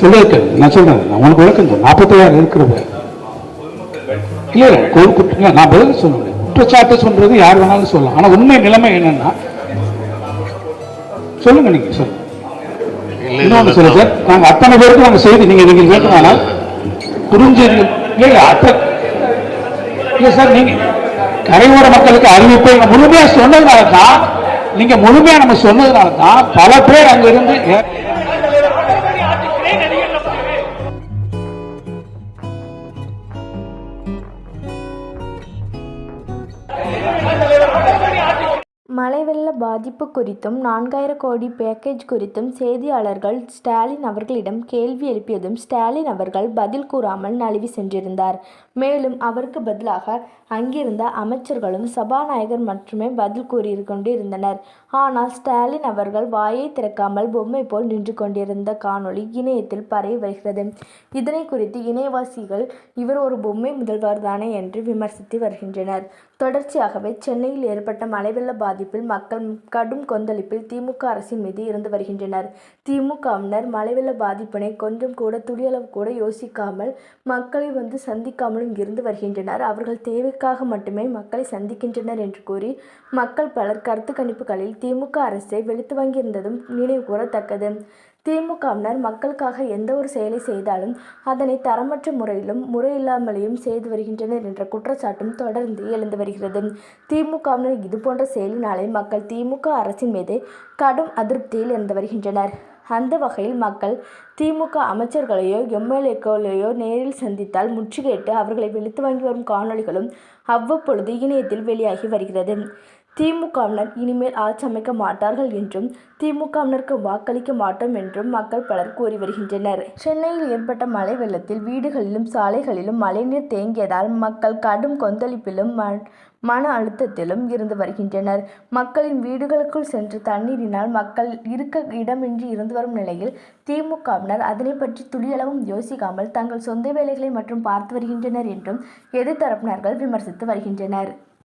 சொல்றதுக்கு நான் சொல்றேன் உனக்கு விளக்கம் சொல்றேன். நாற்பத்தாயிரம் இருக்கிறது இல்ல இல்ல நான் பதில் சொல்ல குற்றச்சாட்டு சொல்றது யார் வேணாலும் சொல்லலாம். ஆனா உண்மை நிலைமை என்னன்னா சொல்லுங்க நீங்க சொல்லுங்க. இன்னொன்று சொல்லுங்க சார். நாங்க அத்தனை பேருக்கு நாங்க செய்தி நீங்க நீங்க கேட்டோம்னால் புரிஞ்சு இல்ல இல்ல அத்த இல்ல சார் நீங்க கரையோர மக்களுக்கு அறிவிப்பை முழுமையா சொன்னதுனால தான் நீங்க முழுமையா நம்ம சொன்னதுனால தான் பல பேர் அங்க பாதிப்பு குறித்தும் நான்காயிரம் கோடி பேக்கேஜ் குறித்தும் செய்தியாளர்கள் ஸ்டாலின் அவர்களிடம் கேள்வி எழுப்பியதும் ஸ்டாலின் அவர்கள் பதில் கூறாமல் நழுவி சென்றிருந்தார். மேலும் அவருக்கு பதிலாக அங்கிருந்த அமைச்சர்களும் சபாநாயகர் மட்டுமே பதில் கூறிக்கொண்டு இருந்தனர் ஆனால் ஸ்டாலின் அவர்கள் வாயை திறக்காமல் பொம்மை போல் நின்று கொண்டிருந்த காணொளி இணையத்தில் பரவி வருகிறது. இதனை குறித்து இணையவாசிகள் இவர் ஒரு பொம்மை முதல்வர் தானே என்று விமர்சித்து வருகின்றனர். தொடர்ச்சியாகவே சென்னையில் ஏற்பட்ட மழை வெள்ள பாதிப்பில் மக்கள் கடும் கொந்தளிப்பில் திமுக அரசின் மீது இருந்து வருகின்றனர். திமுகவினர் மலைவெள்ள பாதிப்பினை கொஞ்சம் கூட துளியளவு கூட யோசிக்காமல் மக்களை வந்து சந்திக்காமலும் இருந்து வருகின்றனர். அவர்கள் தேவைக்காக மட்டுமே மக்களை சந்திக்கின்றனர் என்று கூறி மக்கள் பலர் கருத்து கணிப்புகளில் திமுக அரசை வெளுத்து வாங்கியிருந்ததும் நினைவு கூறத்தக்கது திமுகவினர் மக்களுக்காக எந்த ஒரு செயலை செய்தாலும் அதனை தரமற்ற முறையிலும் முறையில்லாமலேயும் செய்து வருகின்றனர் என்ற குற்றச்சாட்டும் தொடர்ந்து எழுந்து வருகிறது. திமுகவினர் இதுபோன்ற செயலினாலே மக்கள் திமுக அரசின் மீது கடும் அதிருப்தியில் இருந்து வருகின்றனர். அந்த வகையில் மக்கள் திமுக அமைச்சர்களையோ எம்எல்ஏக்களையோ நேரில் சந்தித்தால் முற்றுகையிட்டு அவர்களை வெளுத்து வாங்கி வரும் காணொளிகளும் அவ்வப்பொழுது இணையத்தில் வெளியாகி வருகிறது. திமுகவினர் இனிமேல் ஆட்சி அமைக்க மாட்டார்கள் என்றும் திமுகவினருக்கு வாக்களிக்க மாட்டோம் என்றும் மக்கள் பலர் கூறி வருகின்றனர். சென்னையில் ஏற்பட்ட மழை வெள்ளத்தில் வீடுகளிலும் சாலைகளிலும் மழைநீர் தேங்கியதால் மக்கள் கடும் கொந்தளிப்பிலும் ம- மன அழுத்தத்திலும் இருந்து வருகின்றனர். மக்களின் வீடுகளுக்குள் சென்று தண்ணீரினால் மக்கள் இருக்க இடமின்றி இருந்து வரும் நிலையில் திமுகவினர் அதனை பற்றி துளியளவும் யோசிக்காமல் தங்கள் சொந்த வேலைகளை மட்டும் பார்த்து வருகின்றனர் என்றும் எதிர்த்தரப்பினர்கள் விமர்சித்து வருகின்றனர்.